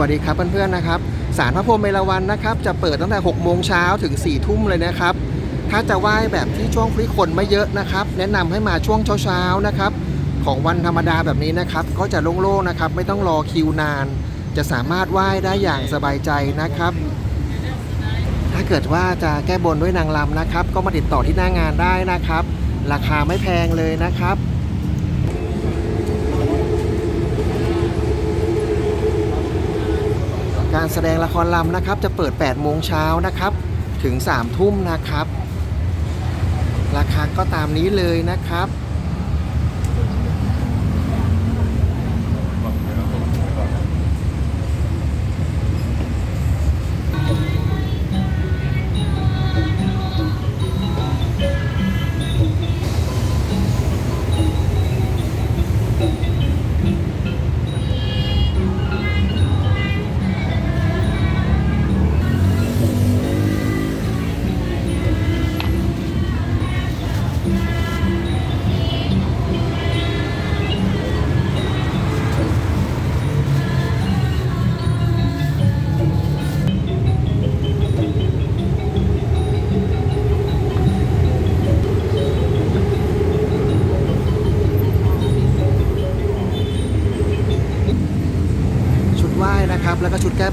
วัสดีครับเพื่อนๆนะครับศาลพระพรหมเอราวัณนะครับ จะเปิดตั้งแต่6โมงเช้าถึง4ทุ่มเลยนะครับ ถ้าจะไหว้แบบที่ช่วงที่คนไม่เยอะนะครับ แนะนำให้มาช่วงเช้าๆนะครับ ของวันธรรมดาแบบนี้นะครับ ก็จะโล่งๆนะครับ ไม่ต้องรอคิวนาน จะสามารถไหว้ได้อย่างสบายใจนะครับ ถ้าเกิดว่าจะแก้บนด้วยนางรำนะครับ ก็มาติดต่อที่หน้างานได้นะครับ ราคาไม่แพงเลยนะครับ การแสดงละครลำนะครับ จะเปิด 8 โมงเช้านะครับ ถึง 3 ทุ่มนะครับ ราคาก็ตามนี้เลยนะครับ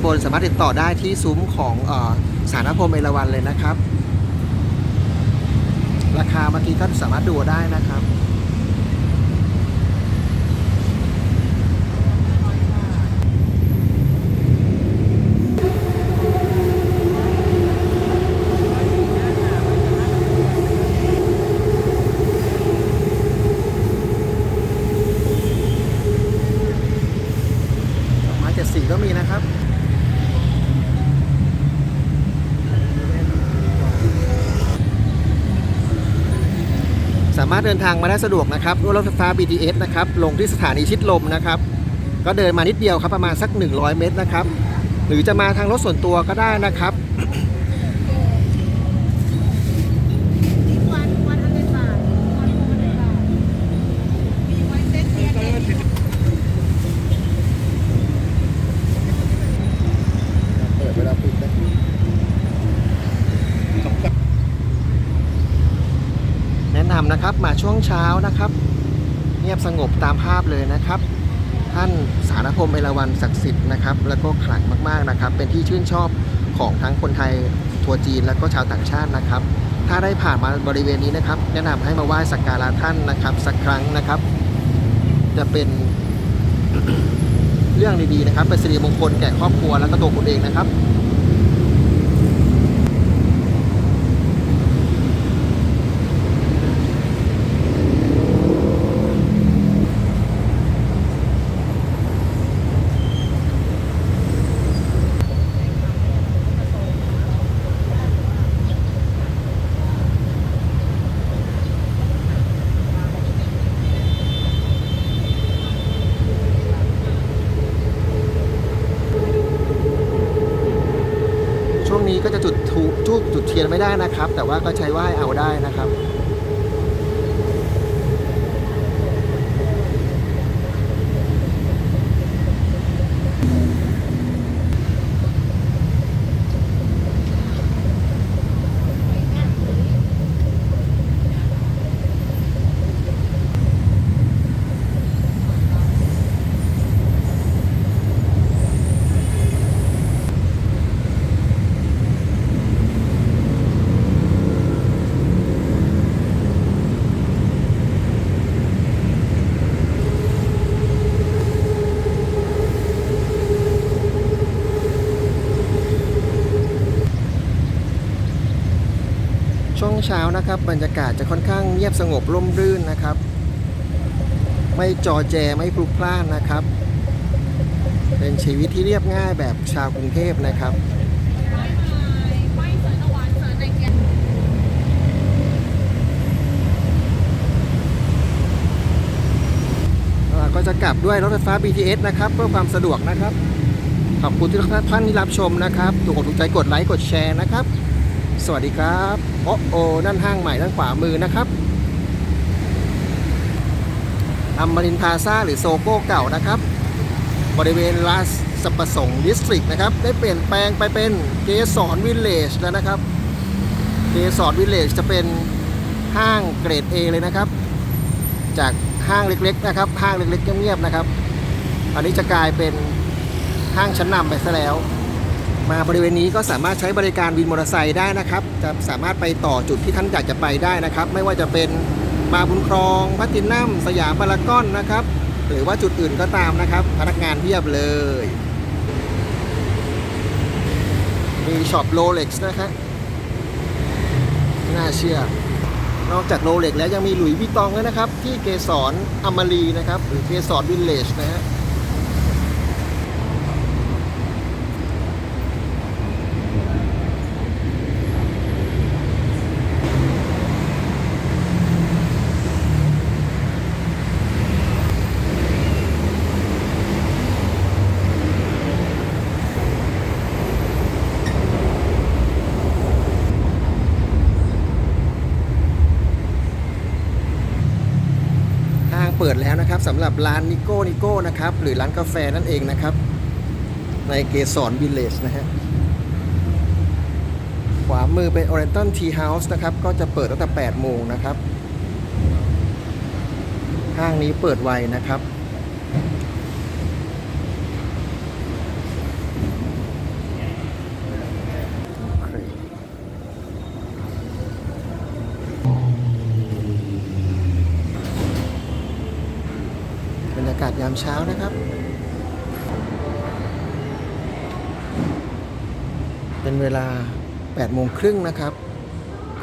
บนสามารถติดต่อได้ที่ซุ้มของออสารพรมเอราวัณเลยนะครับ ราคาเมื่อกี้ก็สามารถดูได้นะครับม้เจ็ดสีก็มีนะครับ สามารถเดินทางมาได้สะดวกนะครับด้วยรถไฟฟ้า BTS นะครับลงที่สถานีชิดลมนะครับ ก็เดินมานิดเดียวครับประมาณสัก 100 เมตรนะครับ หรือจะมาทางรถส่วนตัวก็ได้นะครับ วันวันละเป็นบาทวันละเป็นบาทมีไว้เซ็ตเทียนเอง เปิดเวลาปิดนะแนะนำนะครับ มาช่วงเช้านะครับ เงียบสงบตามภาพเลยนะครับ ท่านสารพรมเอราวัณศักดิ์สิทธิ์นะครับ แล้วก็ขลังมากๆนะครับ เป็นที่ชื่นชอบของทั้งคนไทยทัวร์จีน แล้วก็ชาวต่างชาตินะครับ ถ้าได้ผ่านมาบริเวณนี้นะครับ แนะนำให้มาไหว้สักการะท่านนะครับ สักครั้งนะครับ จะเป็นเรื่องดีๆนะครับเป็นสิริมงคลแก่ครอบครัวและก็ตัวคุณเองนะครับ ก็จะจุดทูจุดจุดเทียนไม่ได้นะครับ แต่ว่าก็ใช้ไหว้เอาได้นะครับ เช้านะครับ บรรยากาศจะค่อนข้างเงียบสงบร่มรื่นนะครับ ไม่จอแจไม่พลุกพล่านนะครับ เป็นชีวิตที่เรียบง่ายแบบชาวกรุงเทพนะครับเราก็จะกลับด้วยรถไฟฟ้า BTS นะครับเพื่อความสะดวกนะครับ ขอบคุณที่ทุกท่านที่รับชมนะครับถูกอกถูกใจกดไลค์กดแชร์นะครับ สวัสดีครับ โอ้โอด้านห้างใหม่ด้านขวามือนะครับอัมารินพาซาหรือโซโก้เก่านะครับ บริเวณลาสสประสงค์ดิสตริกนะครับ ได้เปลี่ยนแปลงไปเป็นเกสรวิลเลจแล้วนะครับ เกสรวิลเลจจะเป็นห้างเกรด A เลยนะครับ จากห้างเล็กๆนะครับ ห้างเล็กๆเงียบๆนะครับ อันนี้จะกลายเป็นห้างชั้นนำไปซะแล้ว มาบริเวณนี้ก็สามารถใช้บริการวินมอเตอร์ไซค์ได้นะครับ จะสามารถไปต่อจุดที่ท่านอยากจะไปได้นะครับ ไม่ว่าจะเป็นมาบุญครองพัตินัมสยามพารากอนนะครับ หรือว่าจุดอื่นก็ตามนะครับ พนักงานเพียบเลย มีช็อปโรเล็กซ์นะครับน่าเชื่อนอกจากโรเล็กแล้วยังมีหลุยส์วิตตองด้วยนะครับ ที่เกสรอมารีนะครับ หรือเกสรวิลเลจนะฮะ ปิดแล้วนะครับสำหรับร้านนิโก้นิโก้นะครับหรือร้านกาแฟนั่นเองนะครับ ในเกสรวิลเลจนะฮะขวามือเป็น Oriental Tea House นะครับ ก็จะเปิดตั้งแต่ 8 โมงนะครับ ห้างนี้เปิดไวนะครับ โอเค บรร ยามเช้านะครับ เป็นเวลา8โมงครึ่งนะครับ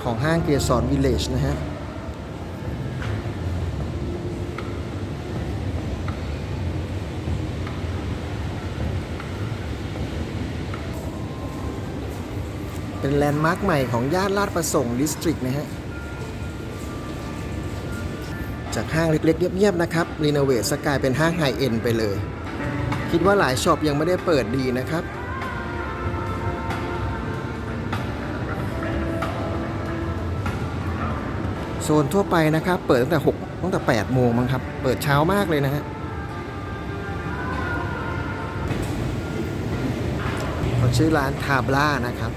ของห้างเกสรวิลเลจนะฮะเป็นแลนด์มาร์คใหม่ของย่านลาดประสงค์ดิสตริกนะฮะ จากห้างเล็กๆเงียบๆนะครับรีโนเวทสกายเป็นห้างไฮเอ็นไปเลย คิดว่าหลายช็อปยังไม่ได้เปิดดีนะครับโซนทั่วไปนะครับ เปิดตั้งแต่ 6 ตั้งแต่ 8 โมงมั้งครับ เปิดเช้ามากเลยนะฮะเขาชื่อร้านทาบล่านะครับ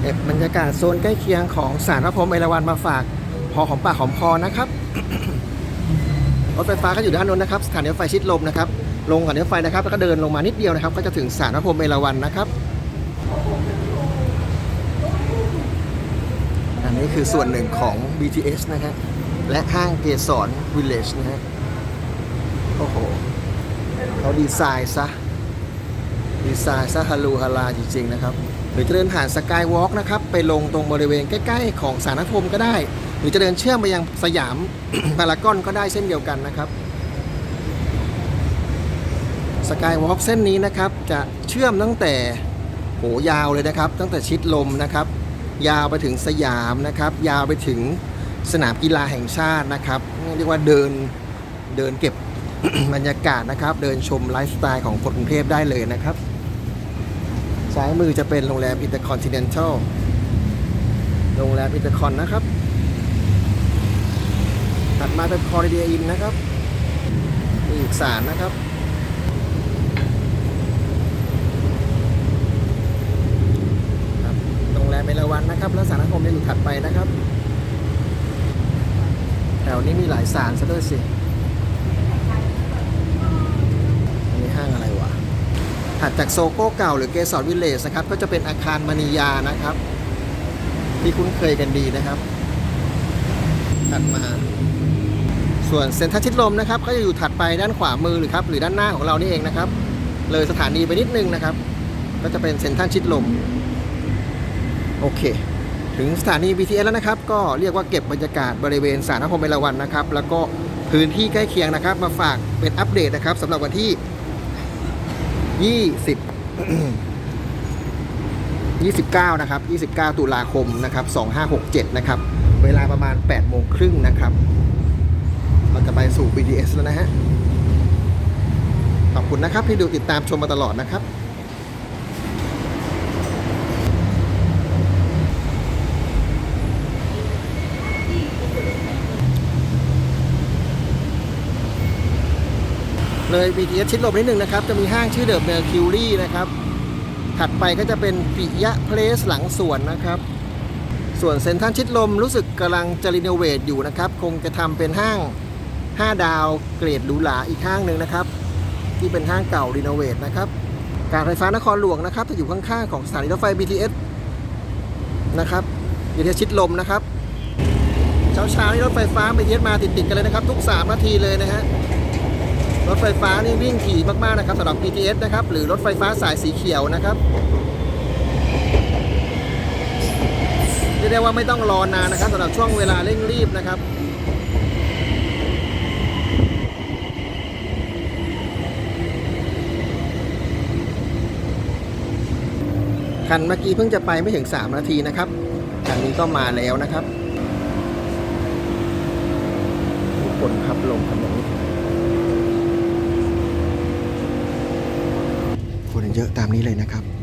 เก็บบรรยากาศโซนใกล้เคียงของสารพระพรหมเอราวัณมาฝาก พอของปากหอมคอนะครับ รถไฟฟ้าก็อยู่ด้านโน้นนะครับสถานีรถไฟชิดลมนะครับลงกับรถไฟนะครับแล้วก็เดินลงมานิดเดียวนะครับ ก็จะถึงสารพระพรหมเอราวัณนะครับ อันนี้คือส่วนหนึ่งของ BTS นะฮะและห้างเกสรวิลเลจนะฮะโอ้โหเขาดีไซน์ซะดีไซน์ซะฮาลูฮาลาจริงๆนะครับ หรือจะเดินผ่านสกายวอล์กนะครับไปลงตรงบริเวณใกล้ ๆ ของสารพรมก็ได้ หรือจะเดินเชื่อมไปยังสยามพารากอนก็ได้เส้นเดียวกันนะครับสกายวอล์กเส้นนี้นะครับจะเชื่อมตั้งแต่โหยาวเลยนะครับ ตั้งแต่ชิดลมนะครับ ยาวไปถึงสยามนะครับ ยาวไปถึงสนามกีฬาแห่งชาตินะครับเรียกว่าเดินเดินเก็บบรรยากาศนะครับ เดินชมไลฟ์สไตล์ของคนกรุงเทพได้เลยนะครับ ซ้ายมือจะเป็นโรงแรม Intercontinental โรงแรม Intercon นนะครับ ถัดมาเป็น Holiday Inn นะครับ มีอีกสารนะครับ โรงแรมเอราวันนะครับ แล้วสารคมยังอยู่ถัดไปนะครับ แถวนี้มีหลายสารซะด้วยสิ ถัดจากโซโก้เก่าหรือเกสรวิลเลจนะครับ ก็จะเป็นอาคารมณียานะครับ ที่คุ้นเคยกันดีนะครับ ถัดมา ส่วนเซ็นทรัลชิดลมนะครับ ก็จะอยู่ถัดไปด้านขวามือหรือครับ หรือด้านหน้าของเรานี่เองนะครับ เลยสถานีไปนิดนึงนะครับ ก็จะเป็นเซ็นทรัลชิดลม โอเค ถึงสถานี BTS แล้วนะครับ ก็เรียกว่าเก็บบรรยากาศบริเวณสารพรหมเอราวัณนะครับ แล้วก็พื้นที่ใกล้เคียงนะครับ มาฝากเป็นอัปเดตนะครับสำหรับวันที่ ยี่สิบยี่สิบเก้านะครับยี่สิบเก้าตุลาคมนะครับสองห้าหกเจ็ดนะครับ เวลาประมาณแปดโมงครึ่งนะครับ เราจะไปสู่ BTS แล้วนะฮะ ขอบคุณนะครับที่ดูติดตามชมมาตลอดนะครับ เลย BTS ชิดลมนิดนึงนะครับ จะมีห้างชื่อเดิมเมอร์คิวรี่นะครับ ถัดไปก็จะเป็นปิยะเพลสหลังสวนนะครับ ส่วนเซ็นทรัลชิดลมรู้สึกกำลังจะรีโนเวทอยู่นะครับ คงจะทำเป็นห้าง 5 ดาวเกรดหรูหราอีกห้างหนึ่งนะครับ ที่เป็นห้างเก่ารีโนเวทนะครับ การไฟฟ้านครหลวงนะครับจะอยู่ข้างๆของสถานีรถไฟ BTS นะครับ BTS ชิดลมนะครับเช้าเช้าๆนี่รถไฟฟ้า BTS มาติดๆกันเลยนะครับ ทุก 3 นาทีเลยนะฮะ รถไฟฟ้านี่วิ่งถี่มากๆนะครับสำหรับ BTS นะครับ หรือรถไฟฟ้าสายสีเขียวนะครับเรียกได้ว่าไม่ต้องรอนานนะครับสำหรับช่วงเวลาเร่งรีบนะครับคันเมื่อกี้เพิ่งจะไปไม่ถึง 3 นาทีนะครับคันนี้ก็มาแล้วนะครับทุกคนพับลงถนน เยอะตามนี้เลยนะครับ